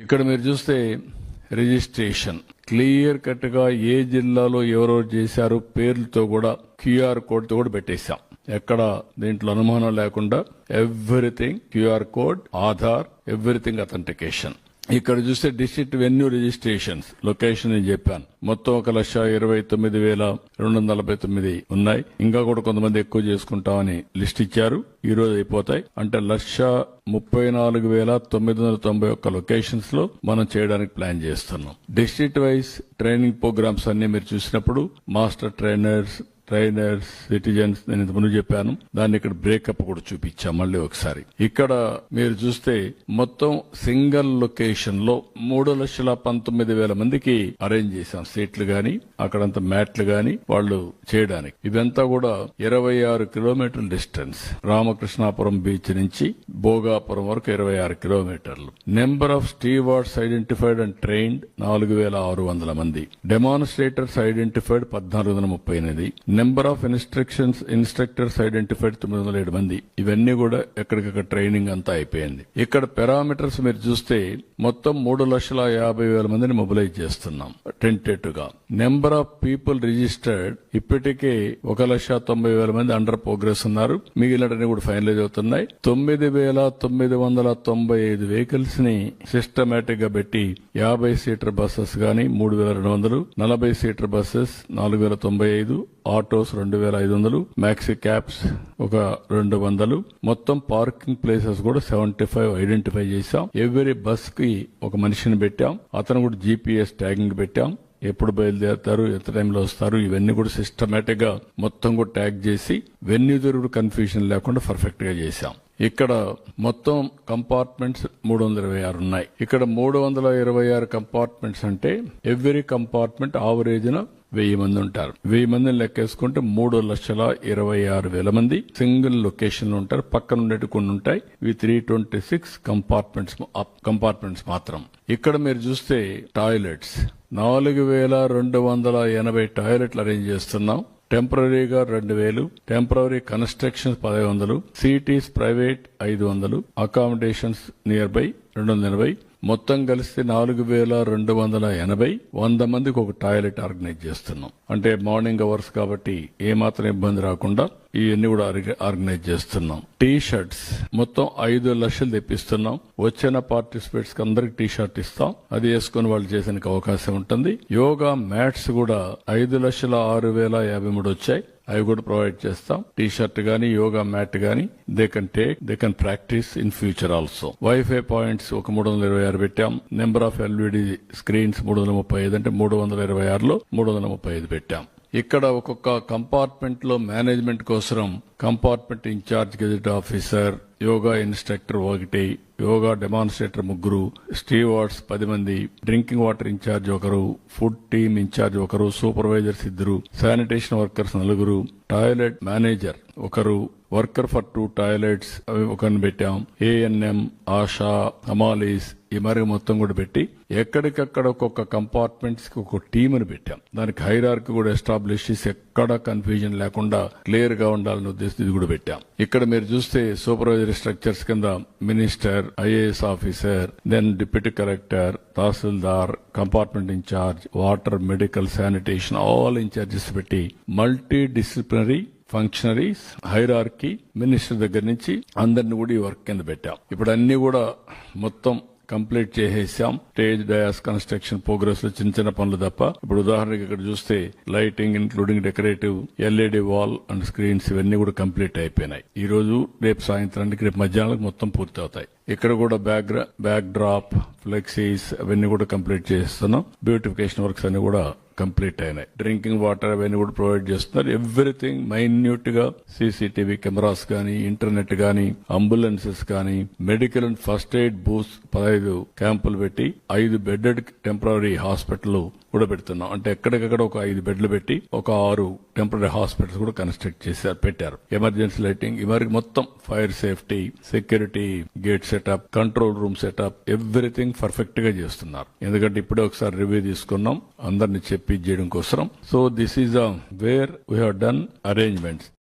ఇక్కడ మీరు చూస్తే రిజిస్ట్రేషన్. క్లియర్ కట్గా ఏ జిల్లాలో ఎవరెవరు చేశారు పేర్లతో కూడా క్యూఆర్ కోడ్తో కూడా పెట్టేశాం. ఎక్కడ దీంట్లో అనుమానం లేకుండా everything QR code Aadhaar everything authentication. ఇక్కడ చూస్తే డిస్ట్రిక్ట్ వెన్యూ రిజిస్ట్రేషన్స్. లొకేషన్ నేను చెప్పాను. మొత్తం ఒక లక్ష ఇరవై తొమ్మిది వేల రెండు వందల నలభై తొమ్మిది ఉన్నాయి. ఇంకా కూడా కొంతమంది ఎక్కువ చేసుకుంటామని లిస్ట్ ఇచ్చారు. ఈ రోజు అయిపోతాయి. అంటే లక్ష ముప్పై నాలుగు వేల తొమ్మిది వందల తొంభై ఒక్క లొకేషన్స్లో మనం చేయడానికి ప్లాన్ చేస్తున్నాం. డిస్ట్రిక్ట్ వైజ్ ట్రైనింగ్ ప్రోగ్రామ్స్ అన్ని మీరు చూసినప్పుడు మాస్టర్ ట్రైనర్స్ ట్రైనర్స్ సిటిజన్స్ నేను ఇంత ముందు చెప్పాను. దాన్ని ఇక్కడ బ్రేకప్ కూడా చూపించాం మళ్ళీ ఒకసారి. ఇక్కడ మీరు చూస్తే మొత్తం సింగిల్ లొకేషన్లో మూడు లక్షల పంతొమ్మిది వేల మందికి అరేంజ్ చేశాం. సీట్లు గాని అక్కడంతా మ్యాట్లు గాని వాళ్ళు చేయడానికి. ఇదంతా కూడా ఇరవై ఆరు కిలోమీటర్ల డిస్టెన్స్. రామకృష్ణాపురం బీచ్ నుంచి భోగాపురం వరకు ఇరవై ఆరు కిలోమీటర్లు. Number of stewards identified and trained నాలుగు వేల ఆరు వందల మంది. డెమాన్స్ట్రేటర్స్ ఐడెంటిఫైడ్ పద్నాలుగు వందల ముప్పై ఎనిమిది. Number of instructions instructors identified తొమ్మిది వందల ఏడు మంది. ఇవన్నీ కూడా ఎక్కడికక్కడ ట్రైనింగ్ అంతా అయిపోయింది. ఇక్కడ పారామీటర్స్ మీరు చూస్తే మొత్తం మూడు లక్షల యాభై వేల మందిని మొబిలైజ్ చేస్తున్నాం టెంటేటివ్గా. నెంబర్ ఆఫ్ పీపుల్ రిజిస్టర్డ్ ఇప్పటికే ఒక లక్ష తొంభై వేల మంది అండర్ ప్రోగ్రెస్ ఉన్నారు. మిగిలినవన్నీ కూడా ఫైనలైజ్ అవుతున్నాయి. తొమ్మిది వేల తొమ్మిది వందల తొంభై ఐదు వెహికల్స్ని సిస్టమేటిక్గా పెట్టి యాభై సీటర్ బస్సెస్ గాని మూడు వేల రెండు వందలు నలభై సీటర్ బస్సెస్ నాలుగు వేల తొంభై ఐదు ఆటోస్ రెండు వేల ఐదు వందలు మ్యాక్సీ క్యాబ్స్ ఒక రెండు వందలు. మొత్తం పార్కింగ్ ప్లేసెస్ కూడా సెవెంటీ ఫైవ్ ఐడెంటిఫై చేశాం. ఎవ్రీ బస్కి ఒక మనిషిని పెట్టాం. అతను కూడా జీపీఎస్ ట్యాగింగ్ పెట్టాం. ఎప్పుడు బయలుదేరుతారు ఎంత టైంలో వస్తారు ఇవన్నీ కూడా సిస్టమేటిక్గా మొత్తం కూడా ట్యాగ్ చేసి వెన్యూ దొరుకుడు కన్ఫ్యూజన్ లేకుండా పర్ఫెక్ట్గా చేశాం. ఇక్కడ మొత్తం కంపార్ట్మెంట్స్ మూడు వందల ఇరవై ఆరు ఉన్నాయి. ఇక్కడ మూడు వందల ఇరవై ఆరు కంపార్ట్మెంట్స్ అంటే ఎవ్రీ కంపార్ట్మెంట్ ఆవరేజ్న వెయ్యి మంది ఉంటారు. వెయ్యి మందిని లెక్కేసుకుంటే మూడు లక్షల ఇరవై ఆరు వేల మంది సింగిల్ లొకేషన్లో ఉంటారు. పక్కన ఉండేటి కొన్ని ఉంటాయి. ఇవి three twenty six compartments compartments మాత్రం. ఇక్కడ మీరు చూస్తే టాయిలెట్స్. నాలుగు వేల రెండు వందల ఎనభై టాయిలెట్లు అరేంజ్ చేస్తున్నాం. టెంపరీగా రెండు వేలు. టెంపరీ కన్స్ట్రక్షన్స్ పదహైదు వందలు. సిటీస్ ప్రైవేట్ ఐదు వందలు. అకామిడేషన్స్ నియర్ బై రెండు వందల ఎనభై. మొత్తం కలిస్తే నాలుగు వేల రెండు వందల ఎనభై వంద మందికి ఒక టాయిలెట్ ఆర్గనైజ్ చేస్తున్నాం. అంటే మార్నింగ్ అవర్స్ కాబట్టి ఏమాత్రం ఇబ్బంది రాకుండా ఇవన్నీ కూడా ఆర్గనైజ్ చేస్తున్నాం. టీ షర్ట్స్ మొత్తం ఐదు లక్షలు తెప్పిస్తున్నాం. వచ్చిన పార్టిసిపేట్స్కి అందరికి టీ షర్ట్ ఇస్తాం. అది వేసుకుని వాళ్ళు చేసేందుకు అవకాశం ఉంటుంది. యోగా మ్యాట్స్ కూడా ఐదు లక్షల ఆరు వేల యాభై మూడు వచ్చాయి. అవి కూడా ప్రొవైడ్ చేస్తాం. టీ షర్ట్ గానీ యోగా మ్యాట్ గానీ they can take they can practice in future also wifi points ఒక మూడు వందల ఇరవై ఆరు పెట్టాం. నెంబర్ ఆఫ్ ఎల్ఈడి స్క్రీన్స్ మూడు వందల ముప్పై ఐదు అంటే మూడు వందల ఇరవై ఆరులో మూడు వందల ముప్పై ఐదు పెట్టాం. ఇక్కడ ఒక్కొక్క కంపార్ట్మెంట్లో మేనేజ్మెంట్ కోసం compartment incharge gazette officer yoga instructor ఒకటి యోగా డెమాన్స్ట్రేటర్ ముగ్గురు స్టీవార్డ్స్ పది మంది డ్రింకింగ్ వాటర్ ఇన్ఛార్జ్ ఒకరు ఫుడ్ టీమ్ ఇన్ఛార్జ్ ఒకరు సూపర్వైజర్స్ ఇద్దరు శానిటేషన్ వర్కర్స్ నలుగురు టాయిలెట్ మేనేజర్ ఒకరు వర్కర్ ఫర్ టూ టాయిలెట్స్ అవి ఒకరిని పెట్టాం. ఏఎన్ఎం ఆశా హమాలీస్ ఈ మరి మొత్తం కూడా పెట్టి ఎక్కడికక్కడ ఒక్కొక్క కంపార్ట్మెంట్స్కి ఒక టీంని పెట్టాం. దానికి హైరార్కి కూడా ఎస్టాబ్లిష్ చేసి ఎక్కడ కన్ఫ్యూజన్ లేకుండా క్లియర్గా ఉండాలనే ఉద్దేశం ఇది కూడా పెట్టాం. ఇక్కడ మీరు చూస్తే సూపర్వైజర్ స్ట్రక్చర్స్ కింద minister IAS officer then deputy collector tahsildar compartment incharge water medical sanitation all incharges పెట్టి multidisciplinary functionaries hierarchy minister దగ్గర నుంచి అందరిని కూడా ఈ వర్క్ కింద పెట్టాం. ఇప్పుడు అన్ని కూడా మొత్తం కంప్లీట్ చేసేసాం. స్టేజ్ డయాస్ కన్స్ట్రక్షన్ ప్రోగ్రెస్లో చిన్న చిన్న పనులు తప్ప. ఇప్పుడు ఉదాహరణకి ఇక్కడ చూస్తే lighting including decorative LED wall and screens ఇవన్నీ కూడా కంప్లీట్ అయిపోయినాయి. ఈ రోజు రేపు సాయంత్రానికి రేపు మధ్యాహ్నానికి మొత్తం పూర్తి అవుతాయి ఇక్కడ కూడా బ్యాక్ బ్యాక్ డ్రాప్ ఫ్లెక్సీస్ అవన్నీ కూడా కంప్లీట్ చేస్తున్నాం. బ్యూటిఫికేషన్ వర్క్స్ అన్ని కూడా కంప్లీట్ అయినాయి. డ్రింకింగ్ వాటర్ అవన్నీ కూడా ప్రొవైడ్ చేస్తున్నారు. ఎవ్రీథింగ్ మైన్యూట్గా సీసీటీవీ కెమెరాస్ కానీ ఇంటర్నెట్ కానీ అంబులెన్సెస్ కానీ medical and first aid booths పదహైదు క్యాంపులు పెట్టి ఐదు బెడ్డెడ్ టెంపరీ హాస్పిటల్ కూడా పెడుతున్నాం అంటే ఎక్కడికక్కడ ఒక ఐదు బెడ్లు పెట్టి ఒక ఆరు టెంపరీ హాస్పిటల్స్ కూడా కన్స్ట్రక్ట్ చేశారు పెట్టారు. ఎమర్జెన్సీ లైటింగ్ ఇవరికి మొత్తం fire safety security gate setup control room setup everything పర్ఫెక్ట్గా చేస్తున్నారు. ఎందుకంటే ఇప్పుడే ఒకసారి రివ్యూ తీసుకున్నాం అందరిని చెప్పి చేయడం కోసం so this is where we have done arrangements.